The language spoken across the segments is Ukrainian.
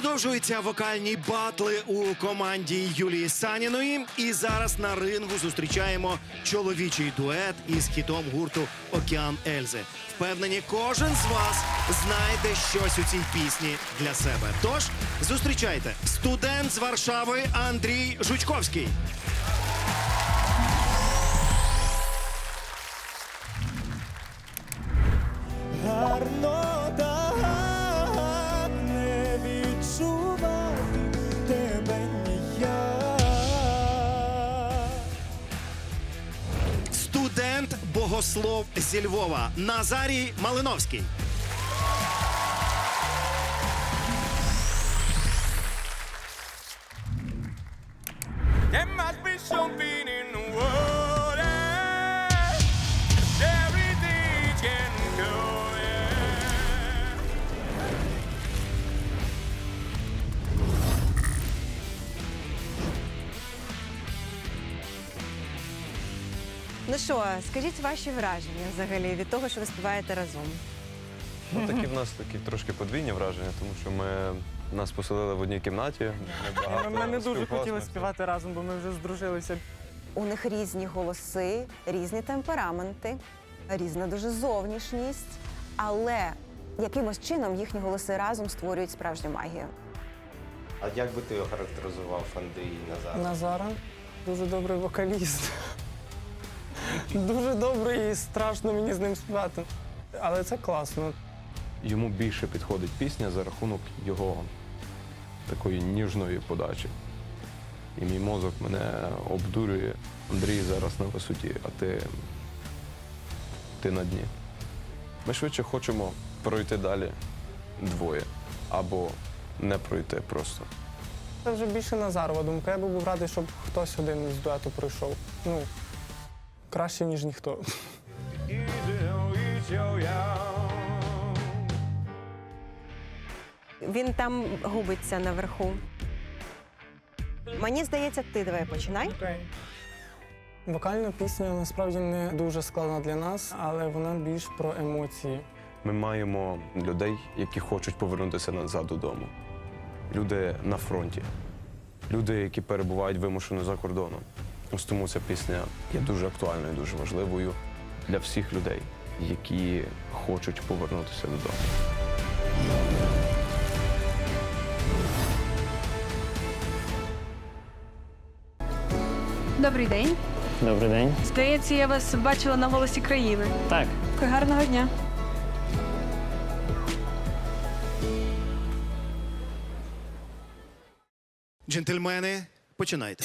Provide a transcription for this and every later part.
Продовжуються вокальні батли у команді Юлії Саніної. І зараз на рингу зустрічаємо чоловічий дует із хітом гурту Океан Ельзи. Впевнені, кожен з вас знайде щось у цій пісні для себе. Тож зустрічайте студент з Варшави Андрій Жучковський. Богослов зі Львова Назарій Малиновський. Ну що, скажіть ваші враження взагалі від того, що ви співаєте разом? Ну, такі в нас такі трошки подвійні враження, тому що ми нас поселили в одній кімнаті. Ми, багато не дуже спілкувалися. хотіли співати разом, бо ми вже здружилися. У них різні голоси, різні темпераменти, різна дуже зовнішність, але якимось чином їхні голоси разом створюють справжню магію. А як би ти охарактеризував Андрій Назар? Назара дуже добрий вокаліст. Дуже добрий і страшно мені з ним співати. Але це класно. Йому більше підходить пісня за рахунок його такої ніжної подачі. І мій мозок мене обдурює. Андрій зараз на висоті, а ти, ти на дні. Ми швидше хочемо пройти далі двоє або не пройти просто. Це вже більше Назарова думка. Я би був радий, щоб хтось один з дуету пройшов. Ну, краще, ніж ніхто. Він там губиться наверху. Мені здається, ти давай починай. Вокальна пісня насправді не дуже складна для нас, але вона більш про емоції. Ми маємо людей, які хочуть повернутися назад додому. Люди на фронті, люди, які перебувають вимушено за кордоном. Ось тому ця пісня є дуже актуальною, дуже важливою для всіх людей, які хочуть повернутися додому. Добрий день. Добрий день. Здається, я вас бачила на голосі країни. Так, Гарного дня. Джентльмени, починайте.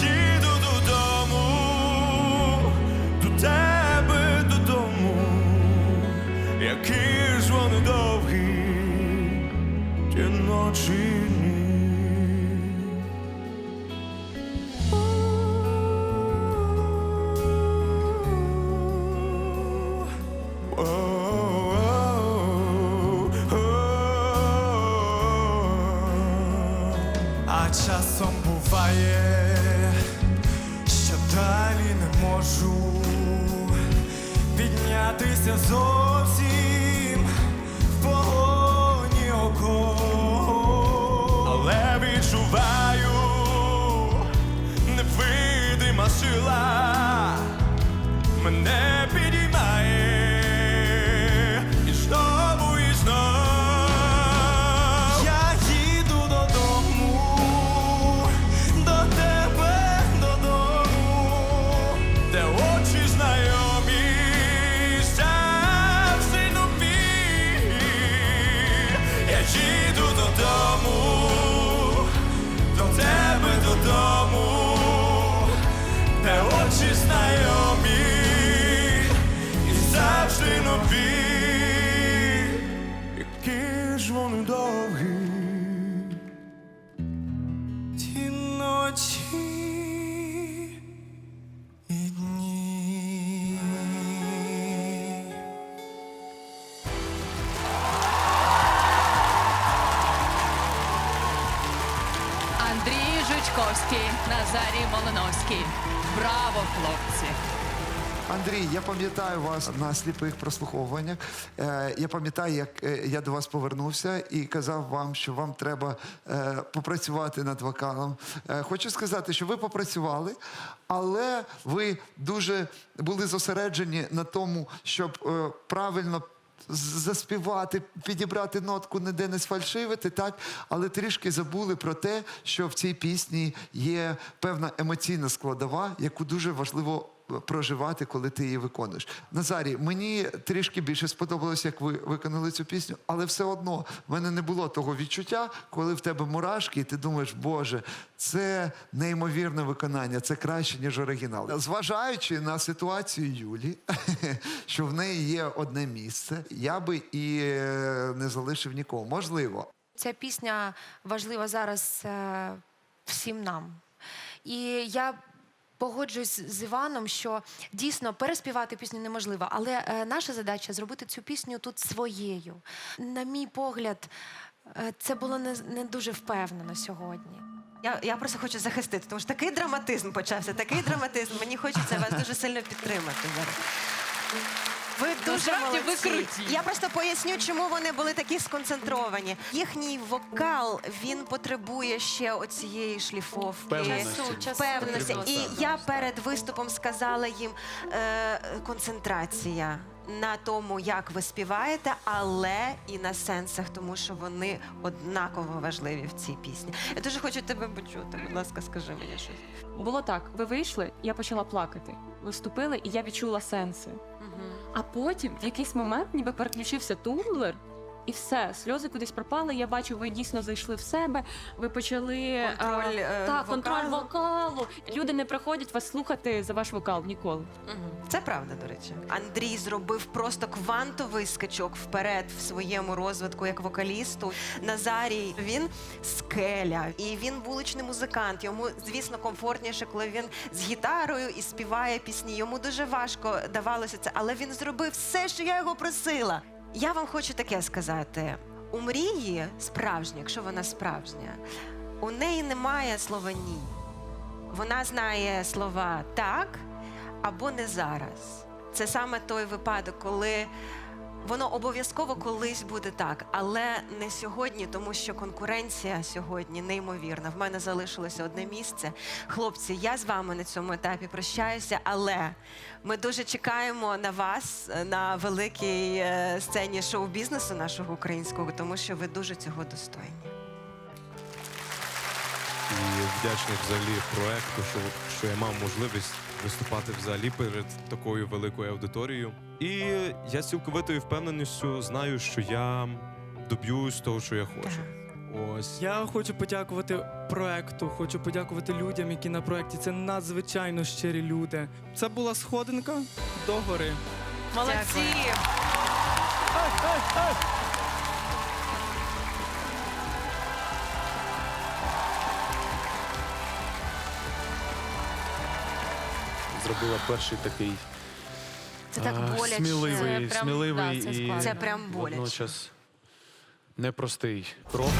їду додому, до тебе додому, які ж вони довгі, ті ночі. буває, що далі не можу піднятися зовсім в погоні око, але відчуваю невидима сила мене. Їду додому, до тебе додому, де очі знайомі Жучковський, Назарій Молоновський. Браво, хлопці! Андрій, я пам'ятаю вас на сліпих прослуховуваннях. Е, я пам'ятаю, як е, я до вас повернувся і казав вам, що вам треба е, попрацювати над вокалом. Хочу сказати, що ви попрацювали, але ви дуже були зосереджені на тому, щоб правильно заспівати, підібрати нотку, ніде не сфальшивити, так? Але трішки забули про те, що в цій пісні є певна емоційна складова, яку дуже важливо проживати, коли ти її виконуєш. Назарій, мені трішки більше сподобалось, як ви виконали цю пісню, але все одно в мене не було того відчуття, коли в тебе мурашки, і ти думаєш, Боже, це неймовірне виконання, це краще, ніж оригінал. Зважаючи на ситуацію Юлі, що в неї є одне місце, я би і е, не залишив нікого. Можливо, Ця пісня важлива зараз е, всім нам. І я погоджуюсь з Іваном, що дійсно переспівати пісню неможливо, але е, наша задача зробити цю пісню тут своєю. На мій погляд, е, це було не, не дуже впевнено сьогодні. Я, я просто хочу захистити, тому що такий драматизм почався, такий драматизм. Мені хочеться вас дуже сильно підтримати зараз. Ви дуже Насправді ви молодці. круті. Я просто поясню, чому вони були такі сконцентровані. Їхній вокал він потребує ще оцієї шліфовки, Часу, часу. впевненості. І я перед виступом сказала їм е, концентрація. На тому, як ви співаєте, але і на сенсах, тому що вони однаково важливі в цій пісні. Я дуже хочу тебе почути. Будь ласка, скажи мені щось. Було так: ви вийшли, я почала плакати. Ви вступили, і я відчула сенси. А потім в якийсь момент ніби переключився тумблер. І все, сльози кудись пропали. Я бачу, ви дійсно зайшли в себе. Ви почали Контроль, а, е, так, контроль вокалу. вокалу. Люди не приходять вас слухати за ваш вокал ніколи. Це правда, до речі. Андрій зробив просто квантовий скачок вперед в своєму розвитку як вокалісту. Назарій він скеля, і він вуличний музикант. Йому, звісно, комфортніше, коли він з гітарою і співає пісні. Йому дуже важко давалося це, але він зробив все, що я його просила. Я вам хочу таке сказати: у мрії справжня, якщо вона справжня, у неї немає слова ні. Вона знає слова так або не зараз. Це саме той випадок, коли воно обов'язково колись буде так, але не сьогодні, тому що конкуренція сьогодні неймовірна. В мене залишилося одне місце. Хлопці, я з вами на цьому етапі прощаюся, але ми дуже чекаємо на вас е, на великій е, сцені шоу-бізнесу нашого українського, тому що ви дуже цього достойні. і вдячний взагалі проекту, що, що я мав можливість виступати взагалі перед такою великою аудиторією. І я з цілковитою впевненістю знаю, що я доб'юсь того, що я хочу. Ось Я хочу подякувати проекту, хочу подякувати людям, які на проекті. Це надзвичайно щирі люди. Це була сходинка до гори. Молодці! зробила перший такий Це так а, боляче. сміливий, Це прям, сміливий да, це і складно. Це прям боляче. водночас непростий крок.